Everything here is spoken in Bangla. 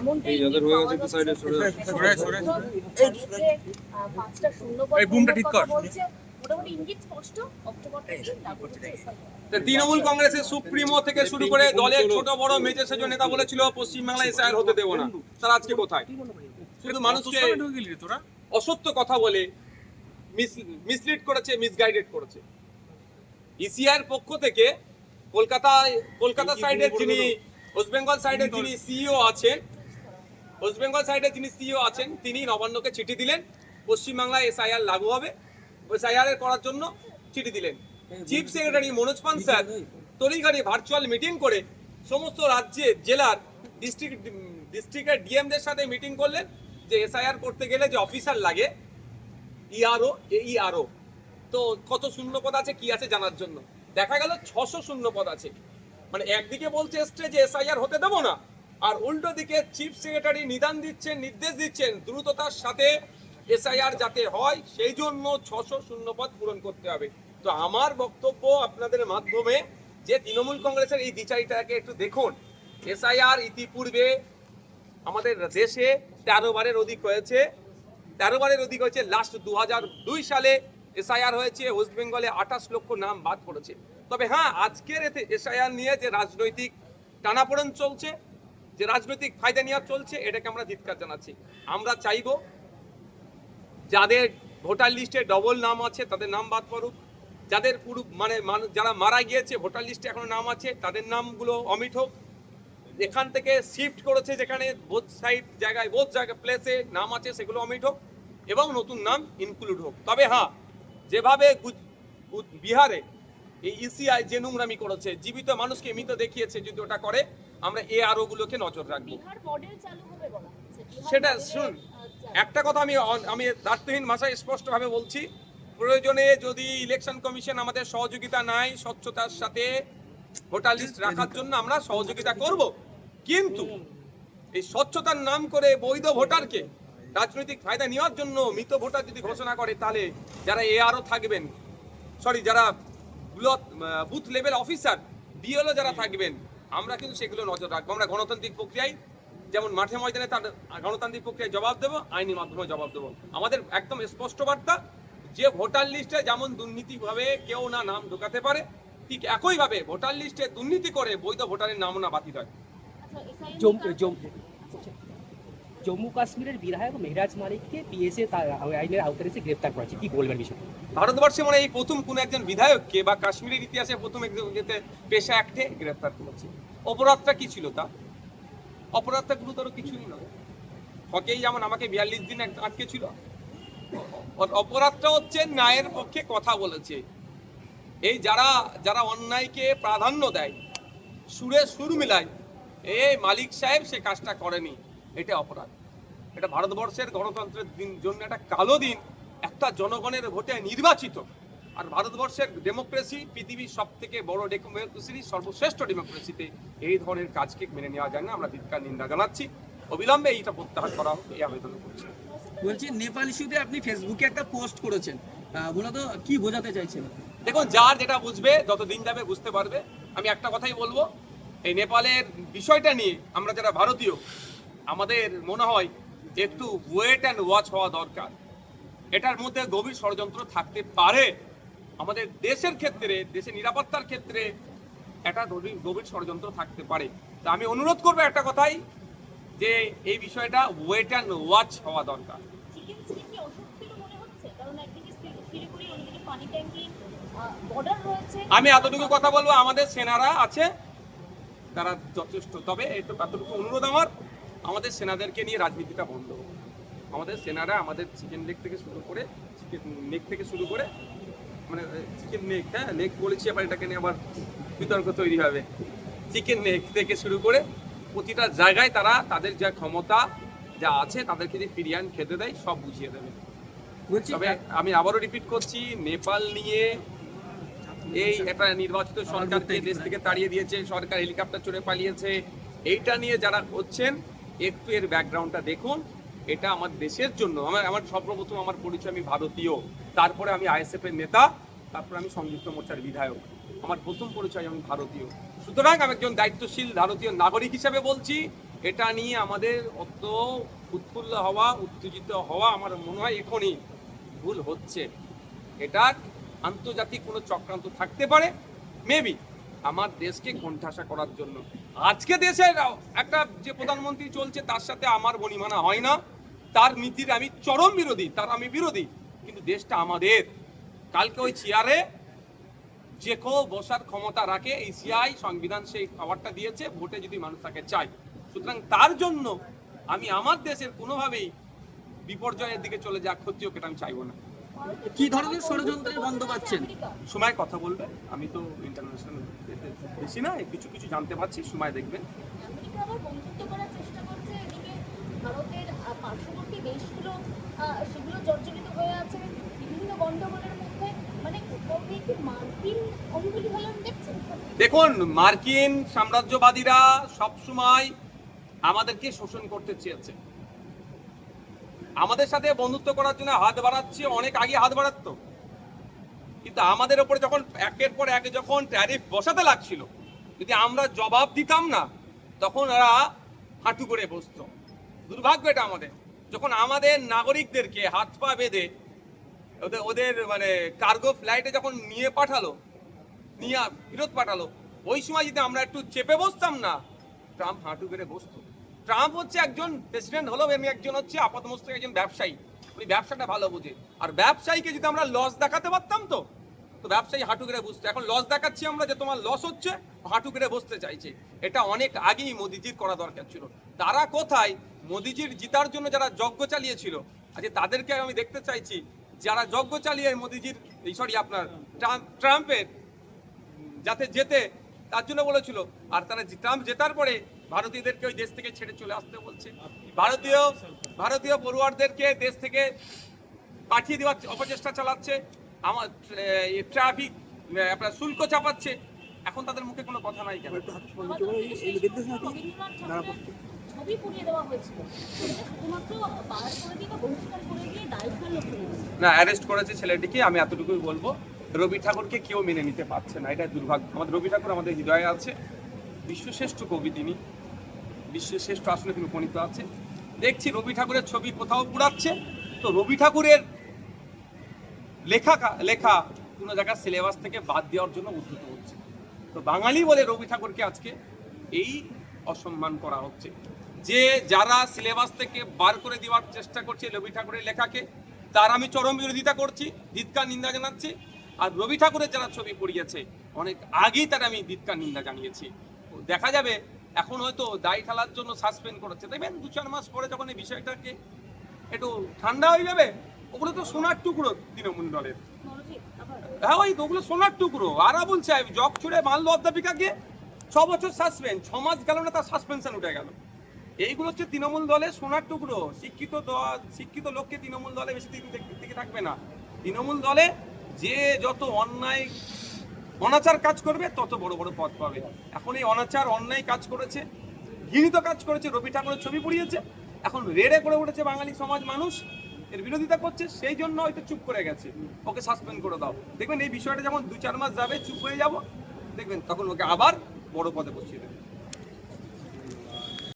এমনটাই হয়ে পাঁচটা। বলছে। তৃণমূল কংগ্রেসের সুপ্রিমো থেকে শুরু করে দলের ছোট বড় মেজর সেজ নেতা বলেছিল পশ্চিমবাংলায় এসআইআর হতে দেবো না। তারা আজকে কোথায়? শুধু মানুষকে অসত্য কথা বলে মিসলিড করেছে মিসগাইডেড করেছে। ইসিআর পক্ষ থেকে কলকাতায় কলকাতা সাইডের যিনি ওয়েস্ট বেঙ্গল সাইডের যিনি সিইও আছেন ওয়েস্ট বেঙ্গল সাইডে যিনি সিইও আছেন তিনি নবান্নকে চিঠি দিলেন। পশ্চিমবাংলায় এসআইআর লাগু হবে। এসআইআর করার জন্য চিঠি দিলেন। চিফ সেক্রেটারি মনোজ পান স্যার তড়িঘড়ি ভার্চুয়াল মিটিং করে সমস্ত রাজ্যের জেলার ডিস্ট্রিক্ট ডিস্ট্রিক্টের ডিএমদের সাথে মিটিং করলেন যে এসআইআর করতে গেলে যে অফিসার লাগে ইআরও এইআরও তো কত শূন্য পদ আছে কি আছে জানার জন্য? দেখা গেল ছশো শূন্য পদ আছে। মানে একদিকে বলছে এসছে যে এসআইআর হতে দেবো না আর উল্টো দিকে চিফ সেক্রেটারি নিদান দিচ্ছেন, নির্দেশ দিচ্ছেন, দ্রুততার সাথে এসআইআর যাতে হয়, সেই জন্য ছশো শূন্য পদ পূরণ করতে হবে। তো আমার বক্তব্য আপনাদের মাধ্যমে যে তৃণমূল কংগ্রেসের এই বিচারিটাকে একটু দেখুন। এসআইআর ইতিপূর্বে আমাদের দেশে তেরো বারের অধিক হয়েছে। তেরো বারের অধিক হয়েছে লাস্ট দু দুই সালে এসআইআর হয়েছে ওয়েস্ট বেঙ্গলে আঠাশ লক্ষ নাম বাদ পড়েছে। তবে হ্যাঁ আজকের এতে এসআইআর নিয়ে যে রাজনৈতিক টানাপোড়েন চলছে যে রাজনৈতিক ফায়দা নেওয়া চলছে, এটাকে আমরা ধিৎকার জানাচ্ছি। আমরা চাইব যাদের ভোটার লিস্টে ডবল নাম আছে, তাদের নাম বাদ পড়ুক। যাদের পুরো মানে যারা মারা গিয়েছে, ভোটার লিস্টে এখনও নাম আছে, তাদের নামগুলো অমিট হোক। এখান থেকে শিফট করেছে যেখানে বোধ সাইড জায়গায় বোধ জায়গায় প্লেসে নাম আছে, সেগুলো অমিট হোক এবং নতুন নাম ইনক্লুড হোক। তবে হ্যাঁ যেভাবে বিহারে এই ইসিআই যে নোংরামি করেছে জীবিত মানুষকে মৃত দেখিয়েছে যদি ওটা করে আমরা এ আরও গুলোকে নজর রাখব। বিহার মডেল চালু হবে বলা হচ্ছে। বিহার সেটা শুন একটা কথা আমি আমি দার্থহীন ভাষায় স্পষ্টভাবে বলছি প্রয়োজনে যদি ইলেকশন কমিশন আমাদের সহযোগিতা নাই স্বচ্ছতার সাথে ভোটার লিস্ট রাখার জন্য আমরা সহযোগিতা করব। কিন্তু এই স্বচ্ছতার নাম করে বৈধ ভোটারকে রাজনৈতিক ফায়দা নেওয়ার জন্য মৃত ভোটার যদি ঘোষণা করে তাহলে যারা এ আরও থাকবেন সরি যারা block booth level officer BLO যারা থাকবেন আমরা কিন্তু সেগুলো নজর রাখব। আমরা গণতান্ত্রিক প্রক্রিয়ায় যেমন মাঠে ময়দানে তার গণতান্ত্রিক প্রক্রিয়ায় জবাব দেবো আইনি মাধ্যমে জবাব দেবো। আমাদের একদম স্পষ্ট বার্তা যে ভোটার লিস্টে যেমন দুর্নীতিভাবে কেউ না নাম ঢোকাতে পারে ঠিক একইভাবে ভোটার লিস্টে দুর্নীতি করে বৈধ ভোটারের নামও না বাতিল হয়। আচ্ছা, জম্মু কাশ্মীরের বিধায়ক মেহরাজ মালিককে পিএসএ আইনের আওতায় এসে গ্রেপ্তার করেছে। কি বলবেন বিষয়ে? ভারতবর্ষে মানে এই প্রথম কোন একজন বিধায়ককে বা কাশ্মীরের ইতিহাসে প্রথম যেতে পেশা অ্যাক্টে গ্রেফতার করেছে। অপরাধটা কি ছিল তা? অপরাধটা গুরুতর কিছুই নয় হকেই যেমন আমাকে বিয়াল্লিশ দিন আটকে ছিল। অপরাধটা হচ্ছে ন্যায়ের পক্ষে কথা বলেছে। এই যারা যারা অন্যায়কে প্রাধান্য দেয়, সুরে সুর মিলায়, এই মালিক সাহেব সে কাজটা করেনি। এটা অপরাধ। এটা ভারতবর্ষের গণতন্ত্রের দিন জন্য একটা কালো দিন একটা জনগণের ভোটে নির্বাচিত। আর ভারতবর্ষের ডেমোক্রেসি পৃথিবীর সব থেকে বড় ডেমোক্রেসি সর্বশ্রেষ্ঠ ডেমোক্রেসিতে এই ধরনের কাজকে মেনে নেওয়া যায় না। আমরা ধিক্কার নিন্দা জানাচ্ছি। অবিলম্বে এইটা প্রত্যাহার করা হোক এই আবেদন করছি। বলছি নেপাল ইস্যুতে আপনি ফেসবুকে একটা পোস্ট করেছেন। মূলত কি বোঝাতে চাইছেন? দেখুন যার যেটা বুঝবে যত দিন যাবে বুঝতে পারবে। আমি একটা কথাই বলব এই নেপালের বিষয়টা নিয়ে আমরা যারা ভারতীয় আমাদের মনে হয় যে একটু ওয়েট অ্যান্ড ওয়াচ হওয়া দরকার। এটার মধ্যে গভীর ষড়যন্ত্র থাকতে পারে। আমাদের দেশের ক্ষেত্রে দেশের নিরাপত্তার ক্ষেত্রে একটা গভীর গভীর ষড়যন্ত্র থাকতে পারে। তা আমি অনুরোধ করব একটা কথাই যে এই বিষয়টা ওয়েট অ্যান্ড ওয়াচ হওয়া দরকার। আমি এতটুকু কথা বলব আমাদের সেনারা আছে তারা যথেষ্ট। তবে এত- এতটুকু অনুরোধ আমার। আমাদের সেনাদেরকে নিয়ে রাজনীতিটা বন্ধ। আমাদের সেনারা আমাদের চিকেন লেগ থেকে শুরু করে চিকেন নেক থেকে শুরু করে মানে চিকেন নেক হ্যাঁ নেক বলেছি আবার এটাকে নিয়ে আবার বিতর্ক তৈরি হবে। চিকেন নেক থেকে শুরু করে প্রতিটা জায়গায় তারা তাদের যা ক্ষমতা যা আছে তাদেরকে যে ফিরিয়ে আন খেতে দেয় সব বুঝিয়ে দেবে। তবে আমি আবারও রিপিট করছি নেপাল নিয়ে এই একটা নির্বাচিত সরকারকে দেশ থেকে তাড়িয়ে দিয়েছে সরকার হেলিকপ্টার চড়ে পালিয়েছে। এইটা নিয়ে যারা করছেন একটু এর ব্যাকগ্রাউন্ডটা দেখুন, এটা আমার দেশের জন্য, আমার আমার সর্বপ্রথম আমার পরিচয় আমি ভারতীয়। তারপরে আমি আইএসএফ এর নেতা, তারপরে আমি সংযুক্ত মোর্চার বিধায়ক। আমার প্রথম পরিচয় আমি ভারতীয়। সুতরাং আমি একজন দায়িত্বশীল ভারতীয় নাগরিক হিসেবে বলছি, এটা নিয়ে আমাদের অত উৎফুল্ল হওয়া, উত্তেজিত হওয়া আমার মনে হয় এখনই ভুল হচ্ছে। এটা আন্তর্জাতিক কোনো চক্রান্ত থাকতে পারে মেবি আমার দেশকে কোণঠাসা করার জন্য। আজকে দেশের একটা যে প্রধানমন্ত্রী চলছে, তার সাথে আমার বনিমানা হয় না। তার নীতির আমি চরম বিরোধী, তার আমি বিরোধী। কিন্তু দেশটা আমাদের। কালকে ওই চেয়ারে যে কেউ বসার ক্ষমতা রাখে, এই সিআই সংবিধান সেই খাবারটা দিয়েছে, ভোটে যদি মানুষ তাকে চায়। সুতরাং তার জন্য আমি আমার দেশের কোনোভাবেই বিপর্যয়ের দিকে চলে যাক ক্ষতি হোক আমি চাইব না। কি ধরনের ষড়যন্ত্রের গন্ধ পাচ্ছেন? সময় কথা বলবে। আমি তো ইন্টারন্যাশনাল বেশি না কিছু কিছু জানতে পারছি সময় দেখবেন। আমেরিকা আবার বন্ধুত্ব করার চেষ্টা করছে এদিকে ভারতের পার্শ্ববর্তী দেশগুলো সেগুলো জর্জরিত হয়ে আছে। বিভিন্ন গন্ডগোলের মধ্যে মানে দেখছেন? দেখুন মার্কিন সাম্রাজ্যবাদীরা সবসময় আমাদেরকে শোষণ করতে চেয়েছে। আমাদের সাথে বন্ধুত্ব করার জন্য হাত বাড়াচ্ছে, অনেক আগে হাত বাড়াতো। কিন্তু আমাদের ওপরে যখন একের পর এক যখন ট্যারিফ বসাতে লাগছিল, যদি আমরা জবাব দিতাম না, তখন ওরা হাঁটু করে বসতো। দুর্ভাগ্য এটা আমাদের। যখন আমাদের নাগরিকদেরকে হাত পা বেঁধে ওদের ওদের মানে কার্গো ফ্লাইটে যখন নিয়ে পাঠালো, নিয়ে ফেরত পাঠালো, ওই সময় যদি আমরা একটু চেপে বসতাম না, ট্রাম্প হাঁটু করে বসতো। ট্রাম্প হচ্ছে একজন প্রেসিডেন্ট হলো এমনি একজন হচ্ছে আপাতমস্তক একজন ব্যবসায়ী। উনি ব্যবসাটা ভালো বোঝে। আর ব্যবসায়ীকে যদি আমরা লস দেখাতে পারতাম তো তো ব্যবসায়ী হাঁটু করে বসতো এখন লস দেখাচ্ছি আমরা যে তোমার লস হচ্ছে, হাঁটু করে বসতে চাইছে। এটা অনেক আগেই মোদিজির করা দরকার ছিল। তারা কোথায়? মোদিজির জিতার জন্য যারা যজ্ঞ চালিয়েছিল আজকে তাদেরকে আমি দেখতে চাইছি, যারা যজ্ঞ চালিয়ে মোদিজির, এই সরি আপনার, ট্রাম্প, ট্রাম্পের যাতে যেতে, তার জন্য বলেছিল। আর তারা ট্রাম্প জেতার পরে ভারতীয়দেরকে ওই দেশ থেকে ছেড়ে চলে আসতে বলছে। ভারতীয় ভারতীয় পড়ুয়ারদেরকে দেশ থেকে পাঠিয়ে দেওয়ার অপচেষ্টা চালাচ্ছে। আমার ট্রাফিক আপনার শুল্ক চাপাচ্ছে। এখন তাদের মুখে কোনো কথা নাই কেন? আমাদের দেশে সেই রবীন্দ্রনাথ ঠাকুরের ছবি পুড়িয়ে দেওয়া হয়েছিল। শুধুমাত্র বার করে দিয়ে বহিষ্কার করে দিয়ে দায় না অ্যারেস্ট করেছে ছেলেটিকে আমি এতটুকুই বলব। রবি ঠাকুরকে কেউ মেনে নিতে পারছে না এটা দুর্ভাগ্য। আমাদের রবি ঠাকুর আমাদের হৃদয়ে আছে। বিশ্বশ্রেষ্ঠ কবি তিনি। বিশ্বশ্রেষ্ঠ আসলে তিনি উপনীত আছে। দেখছি রবি ঠাকুরের ছবি কোথাও পুড়াচ্ছে। তো রবি ঠাকুরের লেখা লেখা কোনো জায়গার সিলেবাস থেকে বাদ দেওয়ার জন্য উদ্ধত হচ্ছে। তো বাঙালি বলে রবি ঠাকুরকে আজকে এই অসম্মান করা হচ্ছে। যে যারা সিলেবাস থেকে বার করে দেওয়ার চেষ্টা করছে রবি ঠাকুরের লেখাকে, তার আমি চরম বিরোধিতা করছি ধিৎকার নিন্দা জানাচ্ছি। আর রবি ঠাকুরের যারা ছবি পড়িয়েছে, অনেক আগেই তার আমি ধিৎকার নিন্দা জানিয়েছি। দেখা যাবে এখন হয়তো দায় ঠেলার জন্য সাসপেন্ড করেছে। দেখবেন দু চার মাস পরে যখন এই বিষয়টাকে একটু ঠান্ডা হয়ে যাবে ওগুলো তো সোনার টুকরো তৃণমূল দলের। হ্যাঁ ওই তো ওগুলো সোনার টুকরো। আরা বলছে জগ ছুড়ে মানলো অধ্যাপিকাকে ছ বছর সাসপেন্ড ছ মাস গেল না তার সাসপেনশন উঠে গেল। এইগুলো হচ্ছে তৃণমূল দলের সোনার টুকরো। শিক্ষিত দল শিক্ষিত লোককে তৃণমূল দলে বেশি দিন থেকে থাকবে না। তৃণমূল দলে যে যত অন্যায় অনাচার কাজ করবে, তত বড় বড় পথ পাবে। এখন এই অনাচার, অন্যায় কাজ করেছে, ঘৃণিত কাজ করেছে, রবি ঠাকুরের ছবি পুড়িয়েছে, এখন রেড়ে করে উঠেছে বাঙালি সমাজ মানুষ, এর বিরোধিতা করছে, সেই জন্য হয়তো চুপ করে গেছে। ওকে সাসপেন্ড করে দাও। দেখবেন এই বিষয়টা যেমন দু চার মাস যাবে, চুপ হয়ে যাব, দেখবেন তখন ওকে আবার বড় পদে বসিয়ে দেবে।